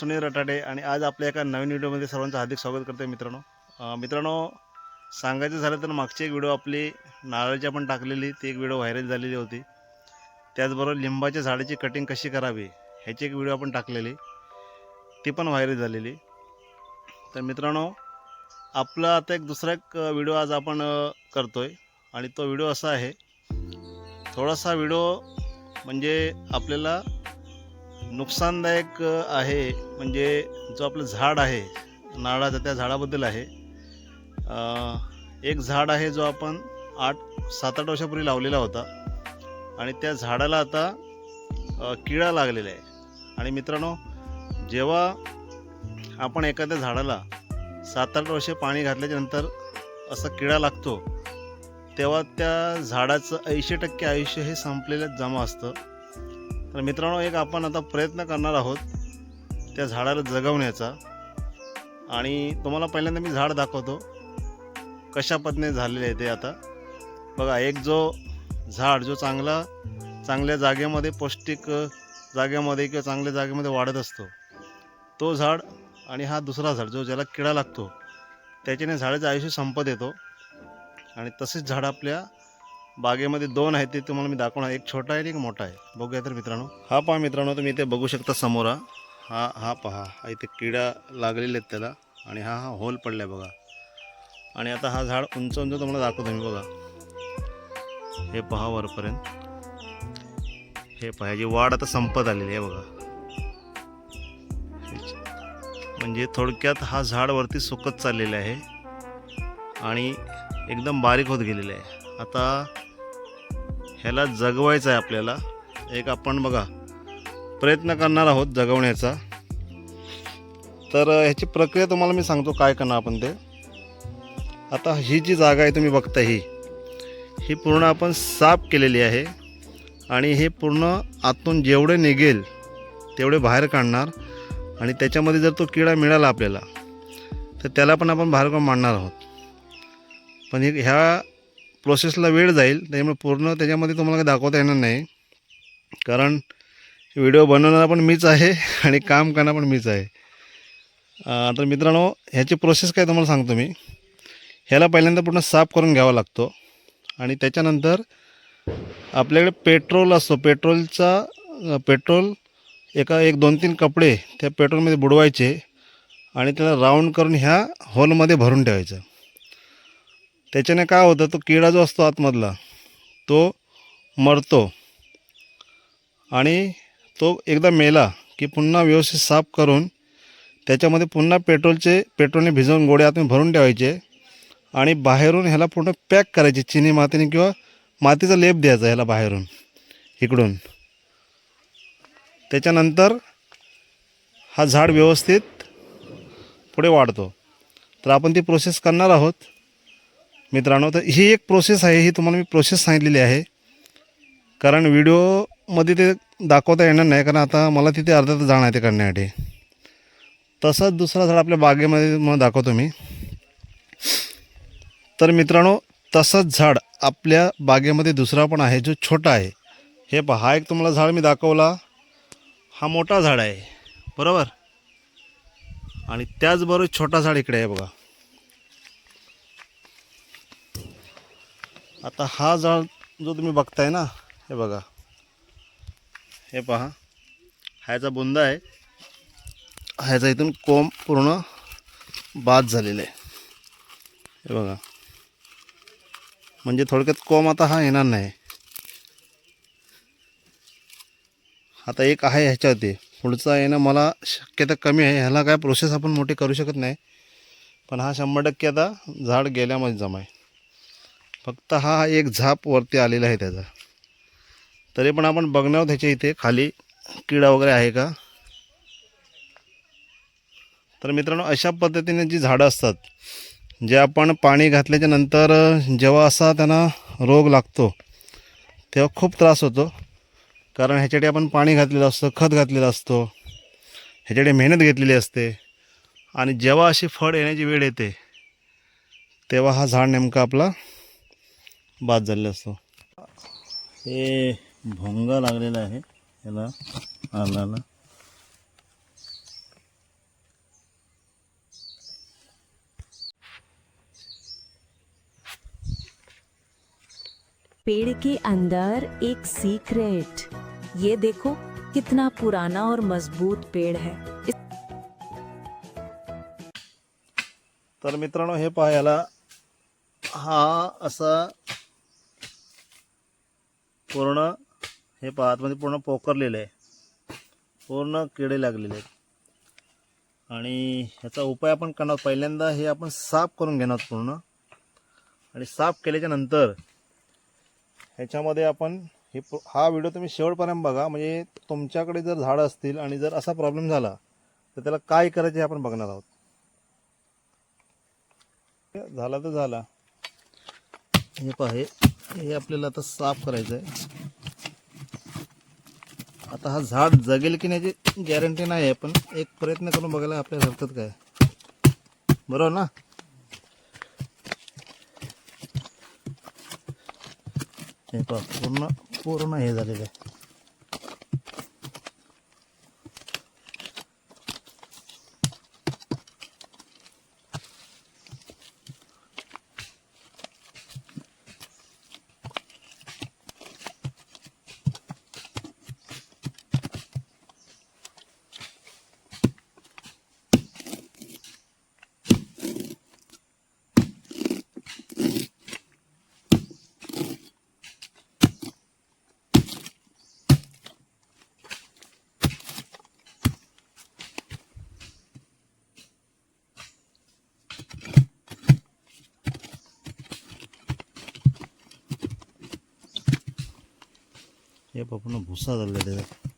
सुनील रटाडे आणि आज आपल्या एका नवीन व्हिडिओमध्ये सर्वांचं हार्दिक स्वागत करतो मित्रांनो. मित्रांनो सांगायचं झालं तर मागची एक व्हिडिओ आपली नारळाची आपण टाकलेली ती एक व्हिडिओ व्हायरल झालेली होती. त्याचबरोबर लिंबाच्या झाडाची कटिंग कशी करावी ह्याची एक व्हिडिओ आपण टाकलेली ती पण व्हायरल झालेली. तर मित्रांनो आपला आता एक दुसरा एक व्हिडिओ आज आपण करतो आहे आणि तो व्हिडिओ असा आहे थोडासा व्हिडिओ म्हणजे आपल्याला नुकसानदायक आहे. म्हणजे जो आपलं झाड आहे नारळाचं त्या झाडाबद्दल आहे. एक झाड आहे जो आपण आठ सात आठ वर्षापूर्वी लावलेला होता. आणि त्या झाडाला आता किडा लागलेला आहे. आणि मित्रांनो जेव्हा आपण एखाद्या झाडाला सात आठ वर्षे पाणी घातल्याच्यानंतर असा किडा लागतो तेव्हा त्या झाडाचं ऐंशी टक्के आयुष्य हे संपलेलं जमा असतं. तर मित्रांनो एक आपण आता प्रयत्न करणार आहोत त्या झाडाला जगवण्याचा. आणि तुम्हाला पहिल्यांदा मी झाड दाखवतो. कशा पद्धतीने झालेले आहे ते आता. बघा एक जो झाड जो चांगला चांगल्या जागेमध्ये पौष्टिक जागेमध्ये किंवा चांगल्या जागेमध्ये वाढत असतो तो झाड आणि हा दुसरा झाड जो ज्याला किडा लागतो त्याच्याने झाडाचं आयुष्य संपत येतो. आणि तसेच झाड आपल्या बागेमध्ये दोन आहेत ते तुम्हाला मी दाखवणार. एक छोटा आहे आणि एक मोठा आहे. बघूया तर मित्रांनो. हा पहा मित्रांनो तुम्ही इथे बघू शकता समोर. हा. हा पहा. हा इथे किडा लागलेले आहेत त्याला. आणि हा हा होल पडला आहे बघा. आणि आता हा झाड उंच उंच तुम्हाला दाखवतो मी बघा. हे पहा वरपर्यंत. हे पहा ह्याची वाढ आता संपत आलेली आहे बघा. म्हणजे थोडक्यात हा झाड वरती सुकत चाललेला आहे. आणि एकदम बारीक होत गेलेलं आहे. आता ह्याला जगवायचं आहे आपल्याला. एक आपण बघा प्रयत्न करणार आहोत जगवण्याचा. तर ह्याची प्रक्रिया तुम्हाला मी सांगतो काय करणार आपण ते. आता ही जी जागा आहे तुम्ही बघता ही ही पूर्ण आपण साफ केलेली आहे. आणि हे पूर्ण आतून जेवढे निघेल तेवढे बाहेर काढणार. आणि त्याच्यामध्ये जर तो किडा मिळाला आपल्याला तर त्याला पण आपण बाहेर काढून मांडणार आहोत. पण हे ह्या प्रोसेसला वेळ जाईल त्याच्यामुळे पूर्ण त्याच्यामध्ये तुम्हाला काही दाखवता येणार नाही. कारण व्हिडिओ बनवणारा पण मीच आहे आणि काम करणार पण मीच आहे. तर मित्रांनो ह्याची प्रोसेस काय तुम्हाला सांगतो मी. ह्याला पहिल्यांदा पूर्ण साफ करून घ्यावा लागतो. आणि त्याच्यानंतर आपल्याकडे पेट्रोल असतो. पेट्रोलचा पेट्रोल एका एक दोन तीन कपडे त्या पेट्रोलमध्ये बुडवायचे आणि त्याला राऊंड करून ह्या होलमध्ये भरून ठेवायचं. त्याच्याने काय होतं तो किडा जो असतो आतमधला तो मरतो. आणि तो एकदा मेला की पुन्हा व्यवस्थित साफ करून त्याच्यामध्ये पुन्हा पेट्रोलचे पेट्रोलने भिजवून गोळे आतून भरून ठेवायचे आणि बाहेरून ह्याला पूर्ण पॅक करायचे चिनी मातीने किंवा मातीचा लेप द्यायचा ह्याला बाहेरून इकडून. त्याच्यानंतर हा झाड व्यवस्थित पुढे वाढतो. तर आपण ती प्रोसेस करणार आहोत. मित्रांनो तर ही एक प्रोसेस आहे ही तुम्हाला मी प्रोसेस सांगितलेली आहे. कारण व्हिडिओमध्ये ते दाखवता येणार नाही कारण आता मला तिथे अर्धा तास जाणार आहे ते करण्यासाठी. तसंच दुसरा झाड आपल्या बागेमध्ये मग दाखवतो मी. तर मित्रांनो तसंच झाड आपल्या बागेमध्ये दुसरा पण आहे जो छोटा आहे. हे पहा हा एक तुम्हाला झाड मी दाखवला. हा मोठा झाड आहे. बरोबर? आणि त्याचबरोबर छोटा झाड इकडे आहे बघा. आता हा झाड जो तुम्ही बघताय ना हे बघा. हे पहा. ह्याचा बुंदा आहे. ह्याचा इथून कोंब पूर्ण बाद झालेला आहे. हे बघा. म्हणजे थोडक्यात कोंब आता हा येणार नाही. आता एक आहे ह्याच्यावरती. पुढचा येणं मला शक्यता कमी आहे. ह्याला काय प्रोसेस आपण मोठी करू शकत नाही. पण हा शंभर टक्के आता झाड गेल्यामध्ये जमा आहे. फक्त हा एक झाप वरती आलेला आहे त्याचा. तरी पण आपण बघणार आहोत ह्याच्या इथे खाली किडा वगैरे आहे का? तर मित्रांनो अशा पद्धतीने जी झाडं असतात जे आपण पाणी घातल्याच्या नंतर जेव्हा असा त्यांना रोग लागतो तेव्हा खूप त्रास होतो. कारण ह्याच्यासाठी आपण पाणी घातलेलं असतं खत घातलेलं असतो ह्याच्यासाठी मेहनत घेतलेली असते. आणि जेव्हा अशी फळ येण्याची वेळ येते तेव्हा हा झाड नेमका आपला बाद झाले असतो. हे भोंगा लागलेला आहे. याला आलाला पेड़ के अंदर एक सीक्रेट ये देखो कितना पुराना और मजबूत पेड़ है। तर मित्रांनो हे पाहायला हा असा पूर्ण हे पहा आतमध्ये म्हणजे पूर्ण पोकरलेलं आहे. पूर्ण किडे लागलेले आहेत. आणि ह्याचा उपाय आपण करणार पहिल्यांदा हे आपण साफ करून घेणार आहोत पूर्ण. आणि साफ केल्याच्यानंतर ह्याच्यामध्ये आपण हे हा व्हिडिओ तुम्ही शेवटपर्यंत बघा. म्हणजे तुमच्याकडे जर झाडं असतील आणि जर असा प्रॉब्लेम झाला तर त्याला काय करायचे हे आपण बघणार आहोत. झाला तर झाला. हे पहा हे. हे आपल्याला आता साफ करायचं आहे आता हा झाड जगेल की नाही याची गॅरंटी नाही आहे पण एक प्रयत्न करून बघायला आपल्या हरकत काय बरोबर ना? हे पहा पूर्ण पूर्ण हे झालेलं आहे. हे पहा पूर्ण भुसा झालेला त्याचा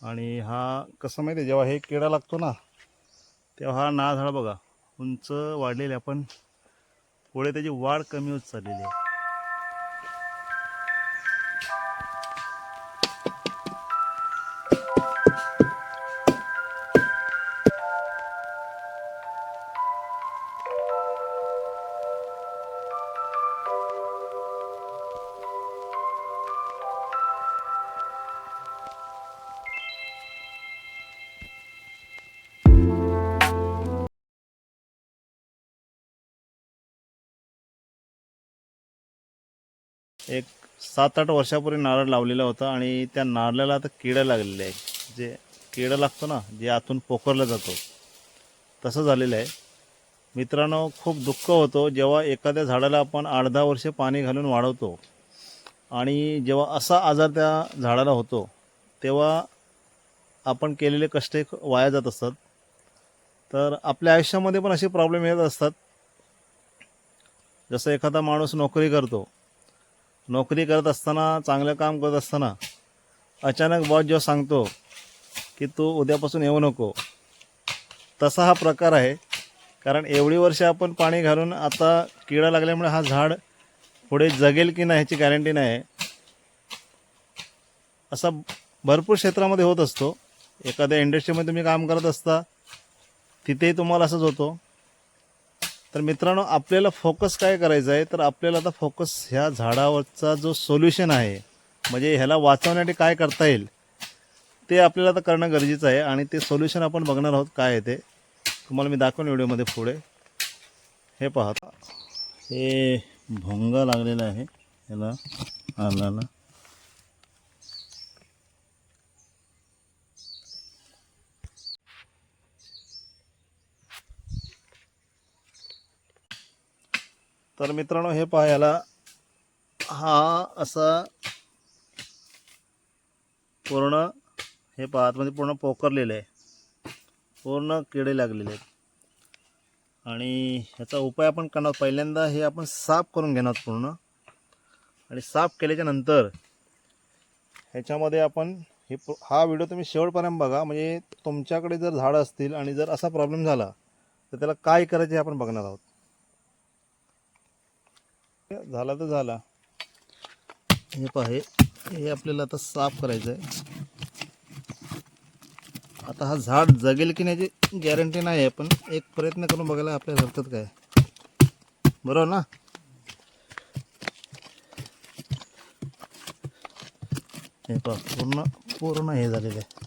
आणि हा कसं माहिती आहे जेव्हा हे किडा लागतो ना तेव्हा हा नाळ झाड बघा उंच वाढलेले आपण पुढे त्याची वाढ कमी होत चाललेली आहे. एक सात आठ वर्षापूर्वी नारळ लावलेला होता आणि त्या नारळाला आता किडं लागलेली आहे जे किडं लागतो ना जे आतून पोखरला जातो. तसं झालेलं आहे. मित्रांनो खूप दुःख होतो जेव्हा एखाद्या झाडाला आपण आठ दहा वर्षे पाणी घालून वाढवतो. आणि जेव्हा असा आजार त्या झाडाला होतो तेव्हा आपण केलेले कष्ट वाया जात असतात. तर आपल्या आयुष्यामध्ये पण असे प्रॉब्लेम येत असतात. जसं एखादा माणूस नोकरी करतो नोकरी करत असताना चांगलं काम करत असताना अचानक बॉस जेव्हा सांगतो की तू उद्यापासून येऊ नको तसा हा प्रकार आहे. कारण एवढी वर्ष आपण पाणी घालून आता किडा लागल्यामुळे हा झाड पुढे जगेल की नाही ह्याची गॅरंटी नाही असा भरपूर क्षेत्रामध्ये होत असतो. एखाद्या इंडस्ट्रीमध्ये तुम्ही काम करत असता तिथेही तुम्हाला असंच होतो. तर मित्रांनो आपल्याला फोकस काय करायचं आहे? तर आपल्याला आता फोकस ह्या झाडावरचा जो सोल्युशन आहे म्हणजे ह्याला वाचवण्यासाठी काय करता येईल ते आपल्याला आता करणं गरजेचं आहे आणि ते सोल्युशन आपण बघणार आहोत काय आहे ते. तुम्हाला मी दाखवेन व्हिडिओमध्ये पुढे. हे पाहता हे भोंगा लागलेला आहे. ह्याला आलाला तर मित्रांनो हे पाहायला हा असा पूर्ण हे पहा आतमध्ये पूर्ण पोकरलेलं आहे. पूर्ण किडे लागलेले आहेत. आणि ह्याचा उपाय आपण करणार. पहिल्यांदा हे आपण साफ करून घेणार पूर्ण. आणि साफ केल्याच्यानंतर ह्याच्यामध्ये आपण हे हा व्हिडिओ तुम्ही शेवटपर्यंत बघा. म्हणजे तुमच्याकडे जर झाडं असतील आणि जर असा प्रॉब्लेम झाला तर त्याला काय करायचे हे आपण बघणार आहोत. झाला तर झाला. हे पहा हे हे आपल्याला आता साफ करायचं आहे आता हा झाड जगेल की नाही याची गॅरंटी नाही आहे पण एक प्रयत्न करून बघायला आपल्या हरकत काय. बरोबर ना? हे पहा पूर्ण पूर्ण हे झालेलं आहे.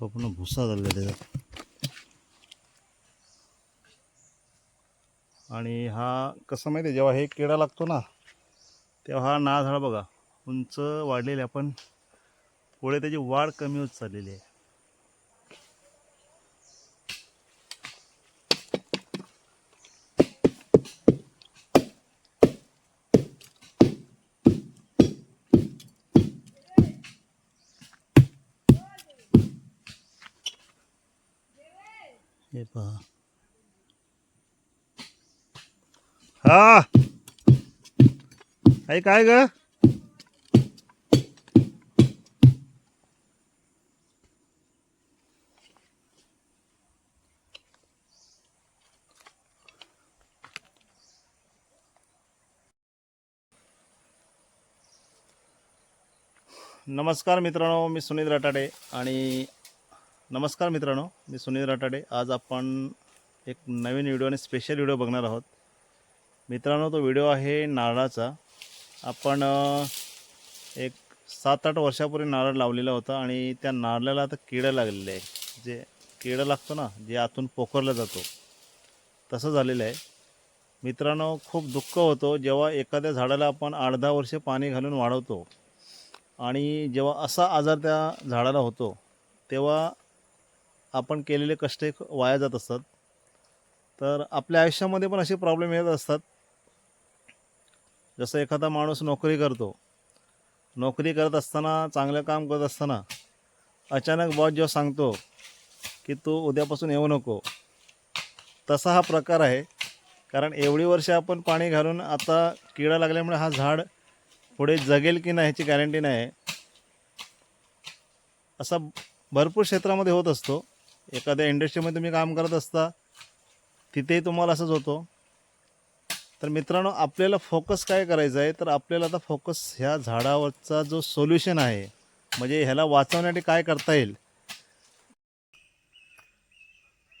पूर्ण भुसा झालेला त्याचा आणि हा कसं माहिती आहे जेव्हा हे किडा लागतो ना तेव्हा हा नाळ झाड बघा उंच वाढलेले आहे, पण पुढे त्याची वाढ कमी होत चाललेली आहे हे पहा हा. आई काय ग? नमस्कार मित्रांनो मी सुनील राटाडे आणि नमस्कार मित्रांनो मी सुनील राटाडे. आज आपण एक नवीन व्हिडिओ आणि स्पेशल व्हिडिओ बघणार आहोत. मित्रांनो तो व्हिडिओ आहे नारळाचा. आपण एक सात आठ वर्षापूर्वी नारळ लावलेला होता आणि त्या नारळाला आता किडं लागलेलं आहे. जे किडं लागतो ना जे आतून पोखरला जातो तसं झालेलं आहे. मित्रांनो खूप दुःख होतो जेव्हा एखाद्या झाडाला आपण आठ दहा वर्ष पाणी घालून वाढवतो आणि जेव्हा असा आजार त्या झाडाला होतो तेव्हा आपण केलेले कष्ट वाया जात असतात. तर आपल्या आयुष्यामध्ये पण असे प्रॉब्लेम येत असतात. जसं एखादा माणूस नोकरी करतो नोकरी करत असताना चांगलं काम करत असताना अचानक बॉस जेव्हा सांगतो की तू उद्यापासून येऊ नको तसा हा प्रकार आहे. कारण एवढी वर्ष आपण पाणी घालून आता किडा लागल्यामुळे हा झाड पुढे जगेल की नाही ह्याची गॅरंटी नाही असा भरपूर क्षेत्रामध्ये होत असतो. एखाद्या इंडस्ट्रीमध्ये तुम्ही काम करत असता तिथेही तुम्हाला असंच होतो. तर मित्रांनो आपल्याला फोकस काय करायचं आहे? तर आपल्याला आता फोकस ह्या झाडावरचा जो सोल्युशन आहे म्हणजे ह्याला वाचवण्यासाठी काय करता येईल?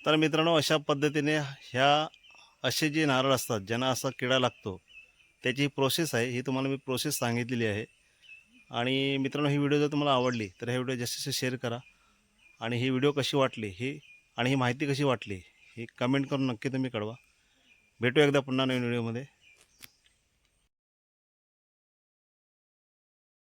तर मित्रांनो अशा पद्धतीने ह्या असे जे नारळ असतात ज्यांना असा किडा लागतो त्याची प्रोसेस आहे. ही तुम्हाला मी प्रोसेस सांगितलेली आहे. आणि मित्रांनो ही व्हिडिओ जर तुम्हाला आवडली तर हे व्हिडिओ जास्तीत जास्त शेअर करा. आणि ही व्हिडिओ कशी वाटली ही आणि ही माहिती कशी वाटली ही कमेंट करून नक्की तुम्ही कळवा. भेटू एकदा पुन्हा नवीन व्हिडिओमध्ये.